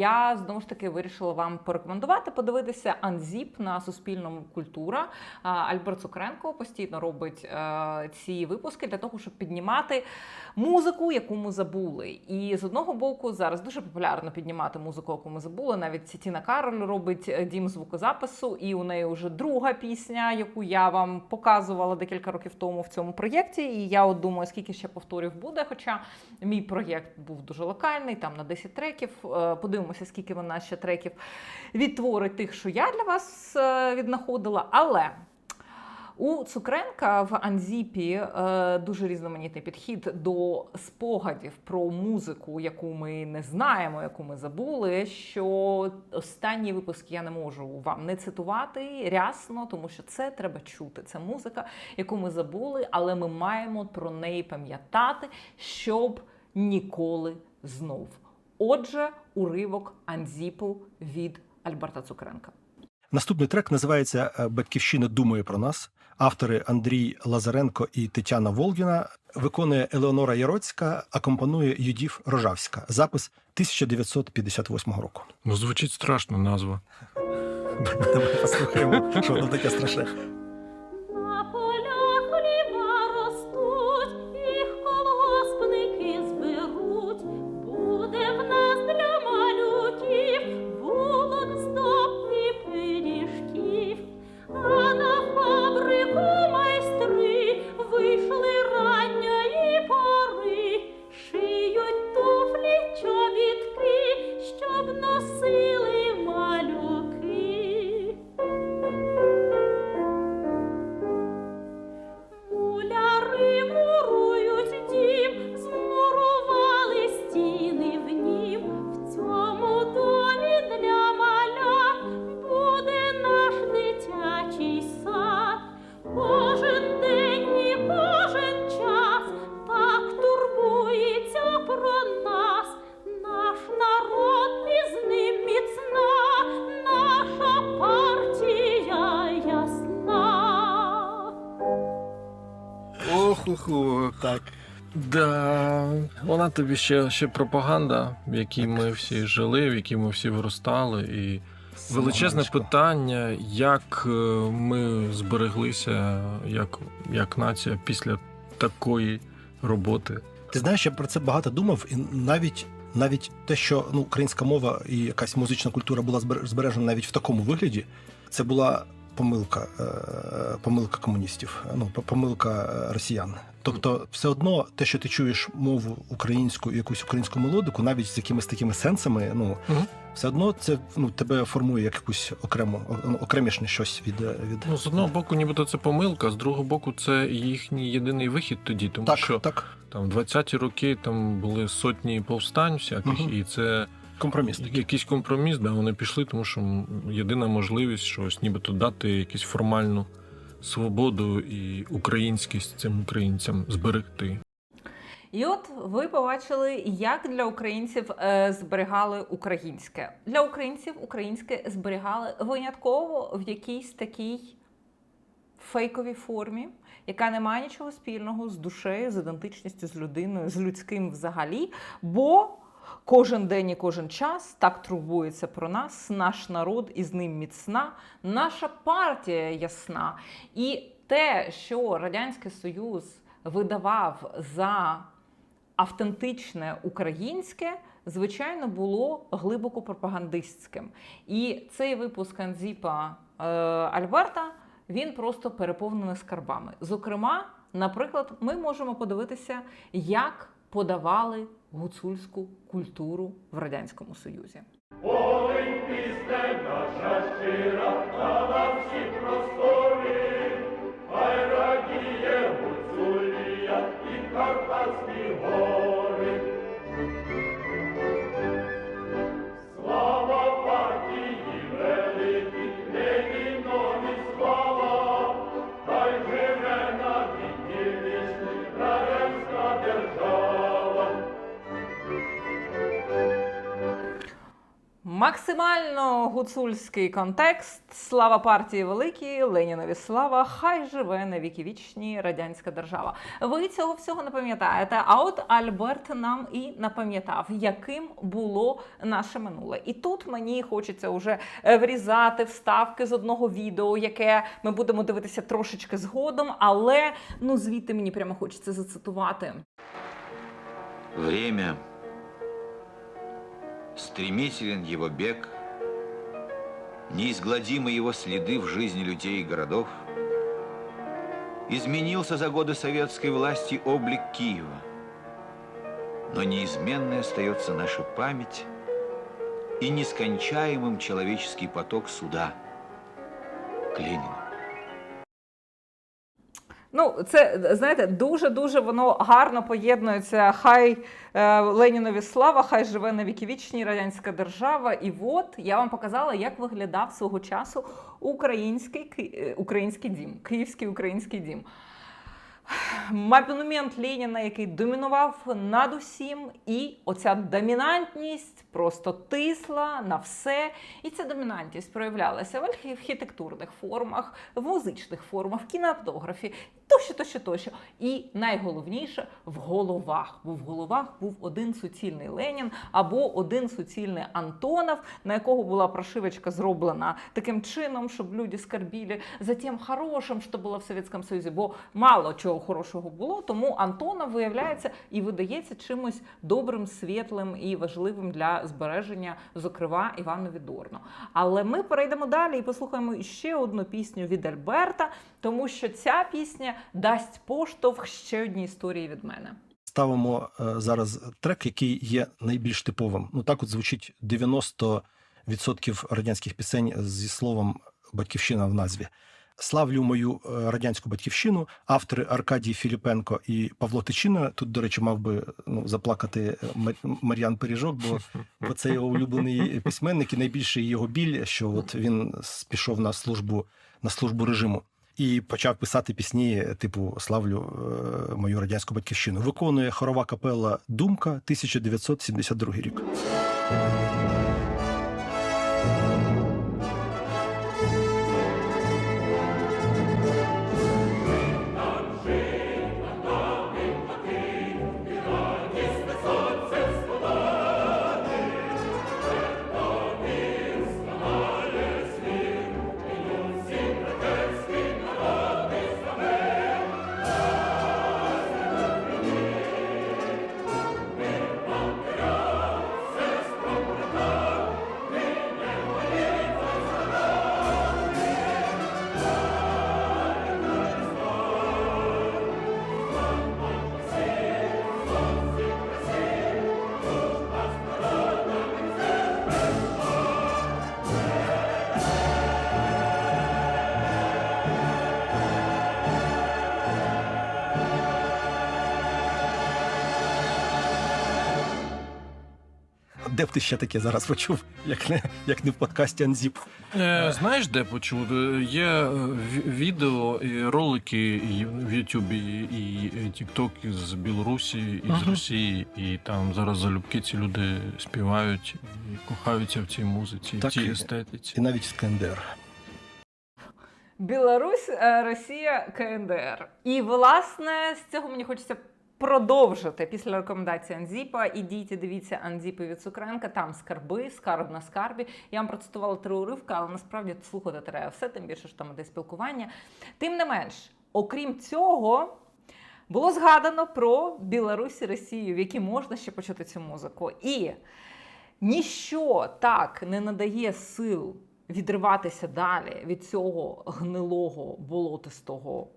я знову ж таки вирішила вам порекомендувати подивитися Анзіп на Суспільному культура. Альберт Цукренко постійно робить е, ці випуски для того, щоб піднімати музику, яку ми забули. І з одного боку, зараз дуже популярно піднімати музику, яку ми забули. Навіть Тіна Кароль робить е, дім звукозапису, і у неї вже друга пісня, яку я вам показувала декілька років тому в цьому проєкті. І я от думаю, скільки ще повторів буде. Хоча мій проєкт був дуже локальний, там на 10 треків. Е, Подивимося, скільки вона ще треків відтворить тих, що я для вас е, віднаходила. Але у Цукренка в Анзіпі е, дуже різноманітний підхід до спогадів про музику, яку ми не знаємо, яку ми забули. Що останній випуск я не можу вам не цитувати рясно, тому що це треба чути. Це музика, яку ми забули, але ми маємо про неї пам'ятати, щоб ніколи знов. Отже, уривок Анзіпу від Альберта Цукренка. Наступний трек називається е, Батьківщина думає про нас. Автори Андрій Лазаренко і Тетяна Волгіна виконує Елеонора Яроцька, акомпанує Юдів Рожавська. Запис 1958 року. Ну, звучить страшно назва. Давай послухаємо, що воно таке страшне. Так. Да, вона тобі ще, ще пропаганда, в якій ми всі жили, в якій ми всі виростали. І величезне питання, як е, ми збереглися як, як нація після такої роботи. Ти знаєш, я про це багато думав, і навіть навіть те, що ну, українська мова і якась музична культура була збережена навіть в такому вигляді, це була помилка, е, помилка комуністів, ну помилка е, росіян. Тобто, все одно те, що ти чуєш мову українську якусь українську мелодику, навіть з якимись такими сенсами, ну Мгм. все одно це ну тебе формує як якусь окрему ну, окремішне щось від, е, від... Ну, з одного боку, нібито це помилка, з другого боку, це їхній єдиний вихід тоді, тому так, що так, там в 20-ті роки там були сотні повстань всяких, Мгм. і це компроміс. такий. якийсь компроміс, да, вони пішли, тому що єдина можливість щось, нібито дати якусь формальну свободу і українськість цим українцям зберегти. І от ви побачили, як для українців е, зберігали українське. Для українців українське зберігали винятково в якійсь такій фейковій формі, яка не має нічого спільного з душею, з ідентичністю, з людиною, з людським взагалі. Бо кожен день і кожен час так турбується про нас, наш народ, і з ним міцна, наша партія ясна. І те, що Радянський Союз видавав за автентичне українське, звичайно, було глибоко пропагандистським. І цей випуск Анзіпа е, Альберта він просто переповнений скарбами. Зокрема, наприклад, ми можемо подивитися, як подавали гуцульську культуру в радянському союзі. Ой, пісня наша щира, а на всі простори, Максимально гуцульський контекст. Слава партії великій, Ленінові слава, хай живе на віки вічні радянська держава. Ви цього всього не пам'ятаєте. А от Альберт нам і напам'ятав, яким було наше минуле. І тут мені хочеться вже е, врізати вставки з одного відео, яке ми будемо дивитися трошечки згодом, але ну звідти мені прямо хочеться зацитувати. Время. Стремителен его бег, неизгладимы его следы в жизни людей и городов. Изменился за годы советской власти облик Киева, но неизменной остается наша память и нескончаемым человеческий поток суда к Ленину. Ну, це знаєте, дуже дуже воно гарно поєднується. Хай е, Ленінові слава, хай живе на віки вічні радянська держава. І от я вам показала, як виглядав свого часу український Ки- е, український дім, київський український дім. Монумент Леніна, який домінував над усім, і оця домінантність просто тисла на все. І ця домінантність проявлялася в архітектурних формах, в музичних формах, в кінематографі, тощо, тощо, тощо. І найголовніше в головах. Бо в головах був один суцільний Ленін або один суцільний Антонов, на якого була прошивочка зроблена таким чином, щоб люди скорбіли за тим хорошим, що було в Совєтському Союзі, бо мало чого хорошого було, тому Антонов виявляється і видається чимось добрим, світлим і важливим для збереження, зокрема, Івана Відорно. Але ми перейдемо далі і послухаємо ще одну пісню від Альберта, тому що ця пісня дасть поштовх ще одній історії від мене. ставимо е, зараз трек, який є найбільш типовим. Ну так от звучить 90% радянських пісень зі словом батьківщина в назві. Славлю мою е, радянську батьківщину. Автори Аркадій Філіпенко і Павло Тичина. Тут, до речі, мав би ну, заплакати е, Мар- Мар'ян Пиріжок, бо, бо це його улюблений письменник, і найбільший його біль, що от він пішов на службу на службу режиму. І почав писати пісні, типу Славлю е, мою радянську батьківщину. Виконує хорова капела Думка 1972 рік. Де б ти ще таке зараз почув, як не, як не в подкасті Анзіп? Е, знаєш, де почув? Е, Є е, відео і ролики і в Ютубі, і Тікток з Білорусі, і з. Росії, і там зараз залюбки ці люди співають і кохаються в цій музиці, в цій естетиці. І навіть з КНДР. Білорусь, е, Росія, КНДР. І власне з цього мені хочеться продовжити після рекомендації Анзіпа. Ідіть дивіться Анзіпи від Цукренка. Там скарби, скарб на скарбі. Я вам процитувала три уривки, але насправді слухати треба все, тим більше що там іде спілкування. Тим не менш, окрім цього. Було згадано про Білорусь і Росію, в якій можна ще почути цю музику. І ніщо так не надає сил відриватися далі від цього гнилого болотистого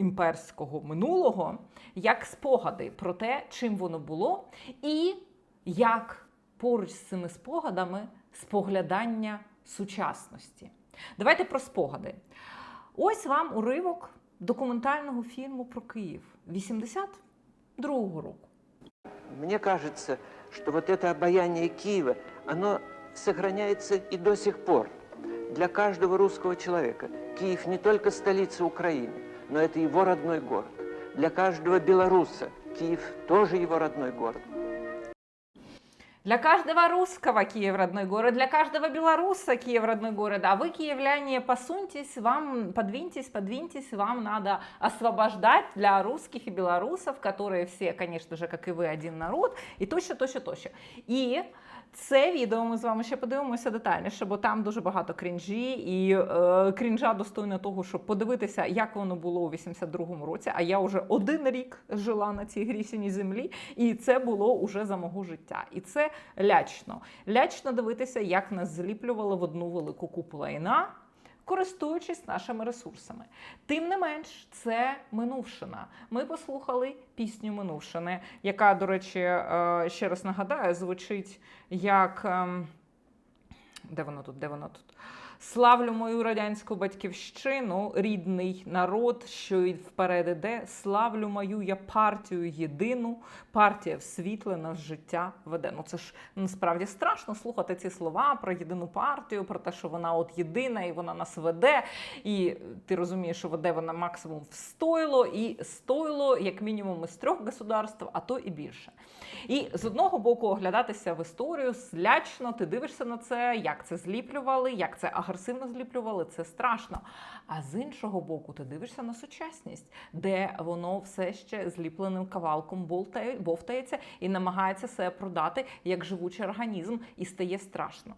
імперського минулого, як спогади про те, чим воно було, і як поруч з цими спогадами споглядання сучасності. Давайте про спогади. Ось вам уривок документального фільму про Київ 82-го року. Мне кажется, что вот это обаяние Киева, оно сохраняется и до сих пор. Для каждого русского человека Киев не только столица Украины, но это его родной город. Для каждого белоруса Киев тоже его родной город. Для каждого русского Киев родной город, для каждого белоруса Киев родной город. А вы, киевляне, посуньтесь, вам подвиньтесь, подвиньтесь, вам надо освобождать для русских и белорусов, которые все, конечно же, как и ви, один народ, і тощо, тощо, тощо. І це відео ми з вами ще подивимося детальніше, бо там дуже багато крінжі, і е, крінжа достойна того, щоб подивитися, як воно було у 82-му році. А я вже один рік жила на цій грісіній землі, і це було уже за мого життя. І це лячно. Лячно дивитися, як нас зліплювали в одну велику купу лайна. Користуючись нашими ресурсами, тим не менш, це минувшина. Ми послухали пісню минувшини, яка, до речі, е, ще раз нагадаю, звучить як ем, де воно тут? Де воно тут? Славлю мою радянську батьківщину, рідний народ, що й вперед іде. Славлю мою я партію єдину, партія в світле життя веде. Ну це ж насправді страшно слухати ці слова про єдину партію, про те, що вона от єдина і вона нас веде. І ти розумієш, що веде вона максимум в стойло і стойло, як мінімум, із трьох государств, а то і більше. І з одного боку оглядатися в історію злячно, ти дивишся на це, як це зліплювали, як це агресивно зліплювали, це страшно. А з іншого боку, ти дивишся на сучасність, де воно все ще зліпленим кавалком бовтається і намагається себе продати як живучий організм, і стає страшно.